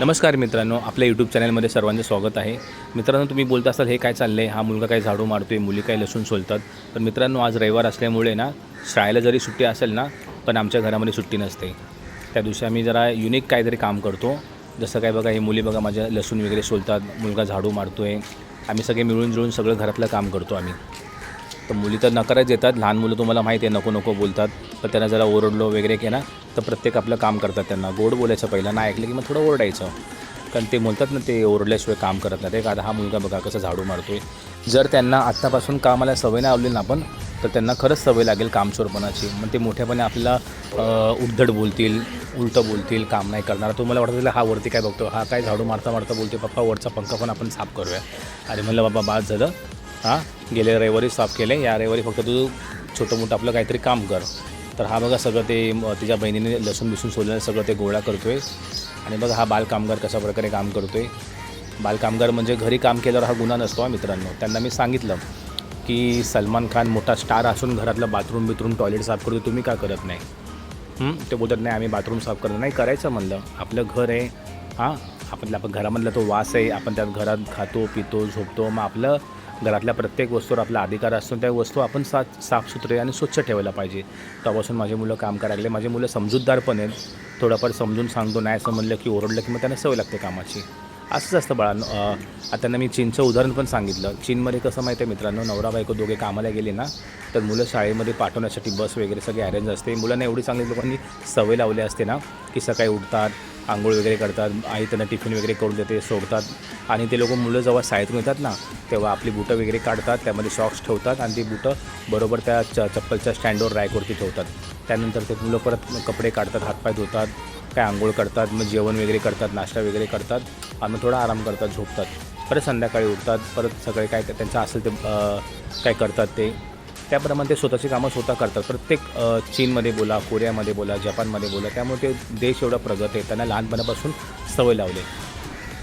नमस्कार मित्रांनो आपल्या यूट्यूब चॅनलमध्ये सर्वांचं स्वागत आहे. मित्रांनो तुम्ही बोलत असाल हे काय चाललं आहे हा मुलगा काय झाडू मारतो आहे मुली काय लसूण सोलतात? पण मित्रांनो आज रविवार असल्यामुळे ना शाळेला जरी सुट्टी असेल ना पण आमच्या घरामध्ये सुट्टी नसते. त्या दिवशी आम्ही जरा युनिक काहीतरी काम करतो. जसं काय बघा हे मुली बघा माझ्या लसूण वगैरे सोलतात मुलगा झाडू मारतो आहे आम्ही सगळे मिळून जुळून सगळं घरातलं काम करतो आम्ही. तर मुली तर नकारच देतात लहान मुलं तुम्हाला माहिती आहे नको नको बोलतात. पण त्यांना जरा ओरडलो वगैरे केला. तर प्रत्येक आपलं काम करतात त्यांना. गोड बोलायचं पहिलं नाही ऐकलं की मग थोडं ओरडायचं. कारण ते बोलतात ना ते ओरडल्याशिवाय काम करत नाही ते आता हा मुलगा बघा कसं झाडू मारतोय. जर त्यांना आत्तापासून कामाला सवय नाही आवली ना आपण तर त्यांना खरंच सवय लागेल कामचोरपणाची. मग ते मोठ्यापणे आपल्याला उद्धड बोलतील उलटं बोलतील काम नाही करणार. तुम्हाला वाटतं हा वरती काय बघतो? हा काय झाडू मारता मारता बोलतो पप्पा वरचा पंखा पण आपण साफ करूया. अरे म्हणलं बाबा बाद झालं. हां गेल्या रविवारी साफ केले या रविवारी फक्त तू छोटं मोठं आपलं काहीतरी काम कर. तर हा बघा सगळं ते तिच्या बहिणीने लसूण बिसून सोडलेलं सगळं ते गोळा करतो आहे आणि बघा हा बालकामगार कशा प्रकारे काम करतो आहे बालकामगार म्हणजे घरी काम केल्यावर हा गुन्हा नसतो हा मित्रांनो. त्यांना मी सांगितलं की सलमान खान मोठा स्टार असून घरातलं बाथरूम बिथरूम टॉयलेट साफ करतो तुम्ही का करत नाही? ते बोलत नाही आम्ही बाथरूम साफ करतो नाही करायचं म्हणलं. आपलं घर आहे हां? आपल्या आपण घरामधला तो वास आहे आपण त्यात घरात खातो पितो झोपतो मग आपलं घरातल्या प्रत्येक वस्तूवर आपला अधिकार असतो त्या वस्तू आपण सा साफसुथरे आणि स्वच्छ ठेवायला पाहिजे. तेव्हापासून माझी मुलं काम करायला लागले. माझे मुलं समजूतदार पण आहेत. थोडंफार समजून सांगतो नाही समजलं की ओरडलं की मग त्यांना सवय लागते कामाची. असंच असतं बाळा आता त्यांना मी चीनचं उदाहरण पण सांगितलं. चीनमध्ये कसं माहिती आहे मित्रांनो नवरा बायको दोघे कामाला गेले ना तर मुलं शाळेमध्ये पाठवण्यासाठी बस वगैरे सगळे अरेंज असते. मुलांना एवढी चांगली लोकांनी सवय लावली असते ना की सकाळी उठतात आंघोळ वगैरे करतात आई त्यांना टिफिन वगैरे करून देते सोडतात. आणि ते लोक मुलं जेव्हा शाळेतून येतात ना तेव्हा आपली बुटं वगैरे काढतात त्यामध्ये सॉक्स ठेवतात आणि ती बुटं बरोबर त्या च चप्पलच्या स्टँडवर रॅकवरती ठेवतात. त्यानंतर ते मुलं परत कपडे काढतात हातपाय धुतात काय आंघोळ करतात मग जेवण वगैरे करतात नाश्ता वगैरे करतात आणि थोडा आराम करतात झोपतात. परत संध्याकाळी उठतात परत सगळे काय त्यांचं असेल ते काय करतात ते. त्याप्रमाणे ते स्वतःची कामं स्वतः करतात. प्रत्येक चीनमध्ये बोला कोरियामध्ये बोला जपानमध्ये बोला त्यामुळे ते देश एवढा प्रगत आहे. त्यांना लहानपणापासून सवय लावले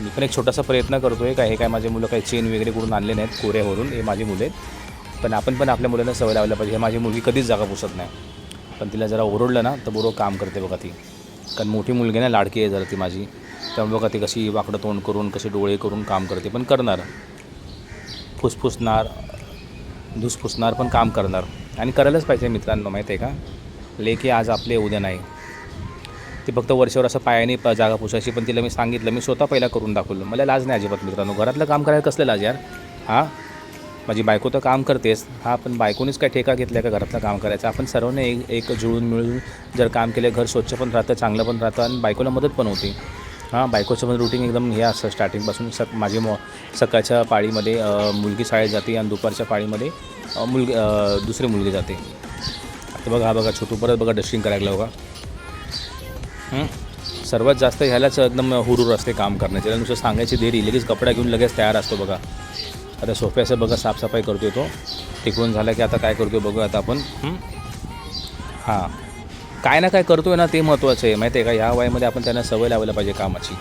मी पण एक छोटासा प्रयत्न करतो आहे काय हे काय माझे मुलं काही चेन वगैरे करून आणले नाहीत कोऱ्यावरून. हे माझी मुले आहेत. पण आपण पण आपल्या मुलांना सवय लावल्या पाहिजे. हे माझी मुलगी कधीच जागा पुसत नाही. पण तिला जरा ओरडलं ना तर बरोबर काम करते बघा ती. कारण मोठी मुलगी ना लाडकी आहे जरा ती माझी. त्यामुळे बघा ती कशी वाकडं तोंड करून कशी डोळे करून काम करते. पण करणार. फुसफुसणार धुसफुसणार पण काम करणार. आणि करायलाच पाहिजे मित्रांनो माहीत आहे का? लेखी आज आपले उद्या नाही. ती फक्त वर्षावर असं पायाने प जागा पुसायची पण तिला मी सांगितलं मी स्वतः पहिला करून दाखवलं. मला लाज नाही अजिबात मित्रांनो. घरातलं काम करायला कसलं लाज यार? हां? माझी बायको तर काम करतेस हा पण बायकोनीच काय ठेका घेतला का घरातलं काम करायचं? आपण सर्वांनी एक एक जुळून मिळून जर काम केलं घर स्वच्छ पण राहतं चांगलं पण राहतं आणि बायकोला मदत पण होती. हां बायकोचं पण रुटीन एकदम हे असतं स्टार्टिंगपासून सक माझी मो सकाळच्या पाळीमध्ये मुलगी शाळेत जाते आणि दुपारच्या पाळीमध्ये मुलगी दुसरी मुलगी जाते. आता बघा हा बघा छोटू परत बघा डस्टिंग करायला बघा. सर्वात जास्त ह्यालाच एकदम हुरूर असते काम करण्याची. नुसतं सांगायची देरी लगेच कपडा घेऊन लगेच तयार असतो बघा. आता सोफ्याचं बघा साफसफाई करतोय तो. तिकडून झालं की आता काय करतोय बघू आता आपण. हां? काय ना काय करतोय ना ते महत्त्वाचं आहे. माहिती आहे का? ह्या वयामध्ये आपण त्यांना सवय लावायला पाहिजे कामाची.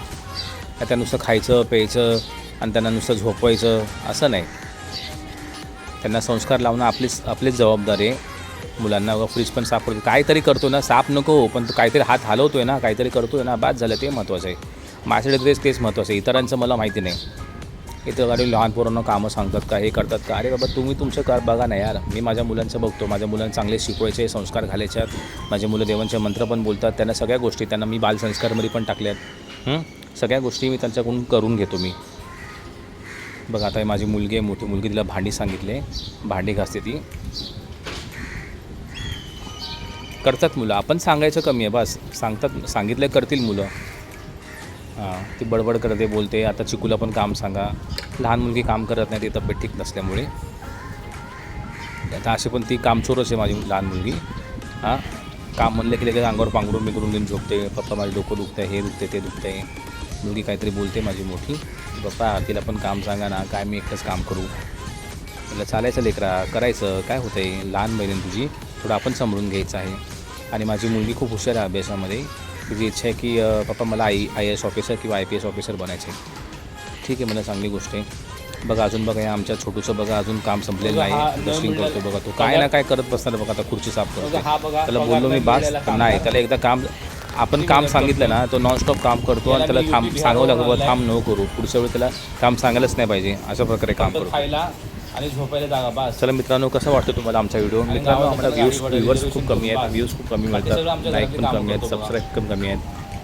त्या नुसतं खायचं प्यायचं आणि त्यांना नुसतं झोपवायचं असं नाही. त्यांना संस्कार लावणं आपलीच आपलीच जबाबदारी आहे. मुलांना फ्रीज पण साफ करतो काहीतरी करतो ना साफ नको हो, पण तो काहीतरी हात हलवतो आहे ना काहीतरी करतो आहे ना बाद झालं ते महत्त्वाचं आहे. माझ्याकडे तेच तेच महत्त्वाचं आहे. इतरांचं मला माहिती नाही. इतर गाडी लहान पोरांना कामं सांगतात का हे करतात का? अरे बाबा तुम्ही तुमचं कर बघा ना यार. मी माझ्या मुलांचं बघतो. माझ्या मुलांना चांगले शिकवायचे संस्कार घालायचे. आहेत माझे मुलं देवांचे मंत्र पण बोलतात. त्यांना सगळ्या गोष्टी त्यांना मी बालसंस्कारमध्ये पण टाकल्यात आहेत. सगळ्या गोष्टी मी त्यांच्याकडून करून घेतो मी. बघा आता माझी मुलगी आहे मोठी मुलगी तिला भांडी सांगितले. भांडी घासते ती. करतात मुलं. आपण सांगायचं कमी आहे बस. सांगतात सांगितलं करतील मुलं. हां ती बडबड करते बोलते. आता चिकूला पण काम सांगा. लहान मुलगी काम करत नाही ती तब्येत ठीक नसल्यामुळे. आता अशी पण ती कामचोरच आहे माझी लहान मुलगी. हां काम म्हणलं की लगेच अंगावर पांघरून बिघडून घेऊन झोपते. पप्पा माझे डोकं दुखतं आहे हे दुखते ते दुखतं आहे मुलगी काहीतरी बोलते माझी मोठी. पप्पा तिला पण काम सांगा ना काय मी एकटंच काम करू. म्हटलं चालायचं लेकरा करायचं. काय होतं आहे लहान बहिणी तुझी. थोडं आपण समजून घ्यायचं आहे. आणि माझी मुलगी खूप हुशार आहे अभ्यासामध्ये. तिची इच्छा आहे की पप्पा मला आय आय एस ऑफिसर किंवा आय पी एस ऑफिसर बनायचं. आहे ठीक आहे मला चांगली गोष्ट आहे. बघा अजून बघा या आमच्या छोटूचं बघा अजून काम संपलेलं आहे. डस्टिंग करतो बघा तो. काय ना काय करत बसणार बघा आता खुर्ची साफ करतो त्याला बोललो मी बास नाही. त्याला एकदा काम आपण काम सांगितलं ना तो नॉनस्टॉप काम करतो आणि त्याला थांब सांगावं लागतं थांब नको करू. पुढच्या वेळी त्याला काम सांगायलाच नाही पाहिजे. अशा प्रकारे काम करतो. खायला आणि झोपायला जागा बस. चला मित्रांनो कसं वाटतं तुम्हाला आमचा व्हिडिओ मित्रांनो आम्हाला व्ह्यूज व्ह्यूवर्स खूप कमी आहेत. व्ह्यूज खूप कमी मिळतात. लाईक पण कमी आहेत. सबस्क्राईब पण कमी आहेत.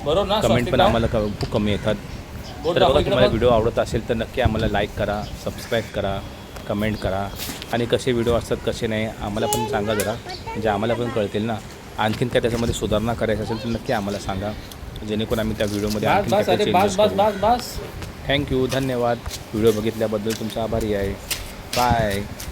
बरोबर ना कमेंट पण? आम्हाला क- खूप कमी येतात. तर बघा तुम्हाला. व्हिडिओ आवडत असेल तर नक्की आम्हाला लाईक करा सबस्क्राईब करा कमेंट करा. आणि कसे व्हिडिओ असतात कसे नाही आम्हाला पण सांगा जरा. म्हणजे आम्हाला पण कळतील ना. आणखीन काय त्याच्यामध्ये सुधारणा करायची असेल तर नक्की आम्हाला सांगा. जेणेकरून आम्ही त्या व्हिडिओमध्ये बस थँक्यू धन्यवाद. व्हिडिओ बघितल्याबद्दल तुमचा आभारी आहे. 拜。